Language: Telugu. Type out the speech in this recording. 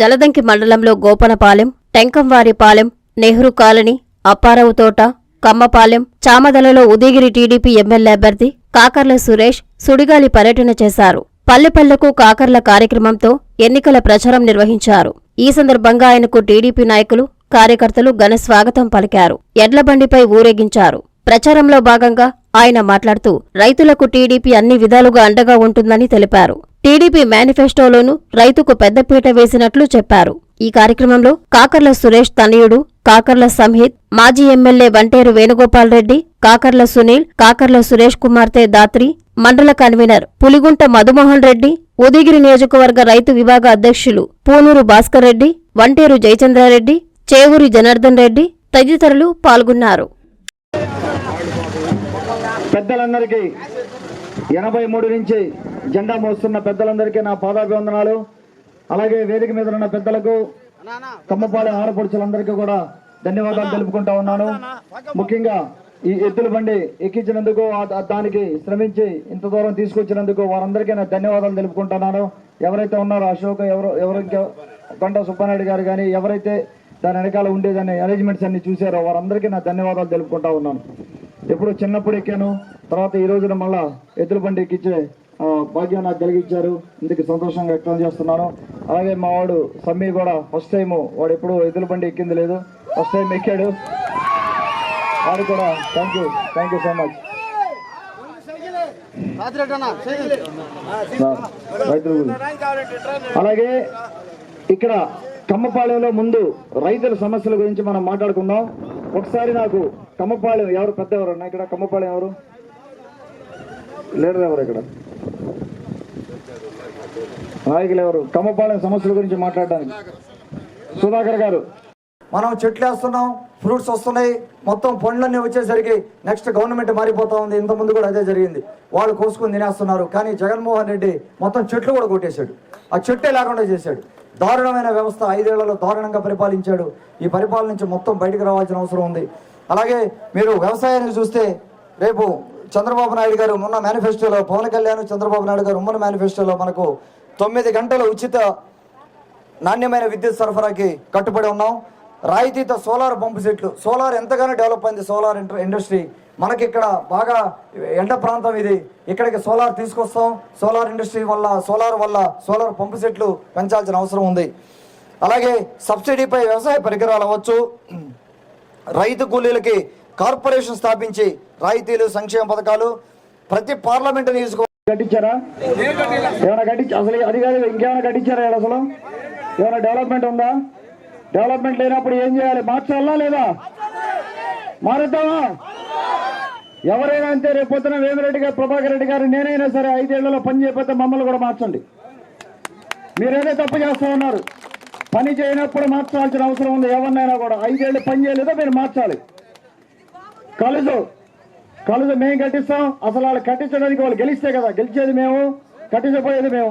జలదంకి మండలంలో గోపనపాలెం టెంకంవారిపాలెం నెహ్రూ కాలనీ అప్పారావు తోట కమ్మపాలెం చామదలలో ఉదయగిరి టీడీపీ ఎమ్మెల్యే అభ్యర్థి కాకర్ల సురేష్ సుడిగాలి పర్యటన చేశారు. పల్లెపల్లెకు కాకర్ల కార్యక్రమంతో ఎన్నికల ప్రచారం నిర్వహించారు. ఈ సందర్భంగా ఆయనకు టీడీపీ నాయకులు కార్యకర్తలు ఘన స్వాగతం పలికారు. ఎడ్లబండిపై ఊరేగించారు. ప్రచారంలో భాగంగా ఆయన మాట్లాడుతూ రైతులకు టీడీపీ అన్ని విధాలుగా అండగా ఉంటుందని తెలిపారు. టీడీపీ మేనిఫెస్టోలోనూ రైతుకు పెద్దపీట వేసినట్లు చెప్పారు. ఈ కార్యక్రమంలో కాకర్ల సురేష్ తనయుడు కాకర్ల సంహిత్ మాజీ ఎమ్మెల్యే వంటేరు వేణుగోపాల్ రెడ్డి కాకర్ల సునీల్ కాకర్ల సురేష్ కుమార్తె దాత్రి మండల కన్వీనర్ పులిగుంట మధుమోహన్ రెడ్డి ఉదయగిరి నియోజకవర్గ రైతు విభాగ అధ్యక్షులు పూనూరు భాస్కర్ రెడ్డి వంటేరు జయచంద్రారెడ్డి చేవూరి జనార్దన్ రెడ్డి తదితరులు పాల్గొన్నారు. పెద్దలందరికీ ఎనభై మూడు నుంచి జెండా మోస్తున్న పెద్దలందరికీ నా పాదాభివందనాలు. అలాగే వేదిక మీద ఉన్న పెద్దలకు కమ్మపాలెం ఆడపడుచులందరికీ కూడా ధన్యవాదాలు తెలుపుకుంటా ఉన్నాను. ముఖ్యంగా ఈ ఎద్దుల బండి ఎక్కించినందుకు దానికి శ్రమించి ఇంత దూరం తీసుకొచ్చినందుకు వారందరికీ నా ధన్యవాదాలు తెలుపుకుంటున్నాను ఎవరైతే ఉన్నారో అశోక్ ఎవరు ఎవరు కొండ సుబ్బానాయుడు గారు కానీ ఎవరైతే దాని వెనకాల ఉండేదాన్ని అరేంజ్మెంట్స్ అన్ని చూసారో వారందరికీ నా ధన్యవాదాలు తెలుపుకుంటా ఉన్నాను. ఎప్పుడు చిన్నప్పుడు ఎక్కాను తర్వాత ఈ రోజున మళ్ళా ఎద్దుల బండి ఎక్కించే భాగ్యం నాకు కలిగించారు ఇందుకు సంతోషంగా వ్యక్తం చేస్తున్నాను. అలాగే మా వాడు సమ్మి కూడా ఫస్ట్ టైం వాడు ఎప్పుడు ఎద్దుల బండి ఎక్కింది లేదు. ఫస్ట్ టైం ఎక్కాడు. వాడు కూడా thank you thank you so much. అలాగే ఇక్కడ కమ్మపాలెంలో ముందు రైతుల సమస్యల గురించి మనం మాట్లాడుకుందాం. ఒకసారి నాకు కమ్మపాలెం ఎవరు? పెద్ద ఎవరు అన్న ఇక్కడ? కమ్మపాలెం ఎవరు? లీడర్ ఎవరు ఇక్కడ? నాయకులు ఎవరు? కమ్మపాలెం సమస్యల గురించి మాట్లాడడానికి. సుధాకర్ గారు. మనం చెట్లు వేస్తున్నాం ఫ్రూట్స్ వస్తున్నాయి మొత్తం పండ్లన్నీ వచ్చేసరికి నెక్స్ట్ గవర్నమెంట్ మారిపోతా ఉంది. ఇంత ముందు కూడా అదే జరిగింది. వాళ్ళు కోసుకొని తినేస్తున్నారు. కానీ జగన్మోహన్ రెడ్డి మొత్తం చెట్లు కూడా కొట్టేశాడు. ఆ చెట్టే లేకుండా చేశాడు. దారుణమైన వ్యవస్థ ఐదేళ్ళలో దారుణంగా పరిపాలించాడు. ఈ పరిపాలన నుంచి మొత్తం బయటకు రావాల్సిన అవసరం ఉంది. అలాగే మీరు వ్యవసాయానికి చూస్తే రేపు చంద్రబాబు నాయుడు గారు మొన్న మేనిఫెస్టోలో పవన్ కళ్యాణ్ చంద్రబాబు నాయుడు గారు ఉమ్మడి మేనిఫెస్టోలో మనకు తొమ్మిది గంటల ఉచిత నాణ్యమైన విద్యుత్ సరఫరాకి కట్టుబడి ఉన్నాం. రాయితీతో సోలార్ పంపు సెట్లు. సోలార్ ఎంతగానో డెవలప్ అయింది సోలార్ ఇంటర్ ఇండస్ట్రీ. మనకి ఇక్కడ బాగా ఎండ ప్రాంతం ఇది. ఇక్కడికి సోలార్ తీసుకొస్తాం. సోలార్ ఇండస్ట్రీ వల్ల సోలార్ వల్ల సోలార్ పంపు సెట్లు పెంచాల్సిన అవసరం ఉంది. అలాగే సబ్సిడీపై వ్యవసాయ పరికరాలు అవ్వచ్చు. రైతు కూలీలకి కార్పొరేషన్ స్థాపించి రాయితీలు సంక్షేమ పథకాలు ప్రతి పార్లమెంటు నియోజకవర్గం కట్టించారా? ఏమైనా కట్టించ అసలు అది కాదు ఇంకేమైనా కట్టించారా అసలు? ఏమైనా డెవలప్మెంట్ ఉందా? డెవలప్మెంట్ లేనప్పుడు ఏం చేయాలి? మార్చాలా లేదా? మారుద్దామా ఎవరైనా అంతే రేపు పొద్దున వేమిరెడ్డి గారు ప్రభాకర్ రెడ్డి గారు నేనైనా సరే ఐదేళ్ళలో పని చేయకపోతే మమ్మల్ని కూడా మార్చండి. మీరేదో తప్పు చేస్తూ ఉన్నారు. పని చేయనప్పుడు మార్చాల్సిన అవసరం ఉంది. ఎవరినైనా కూడా. ఐదేళ్ళు పని చేయలేదో మీరు మార్చాలి. కలుసు కలుసు మేము కట్టిస్తాం. అసలు వాళ్ళు కట్టించడానికి వాళ్ళు గెలిస్తే కదా గెలిచేది మేము కట్టించబోయేది మేము.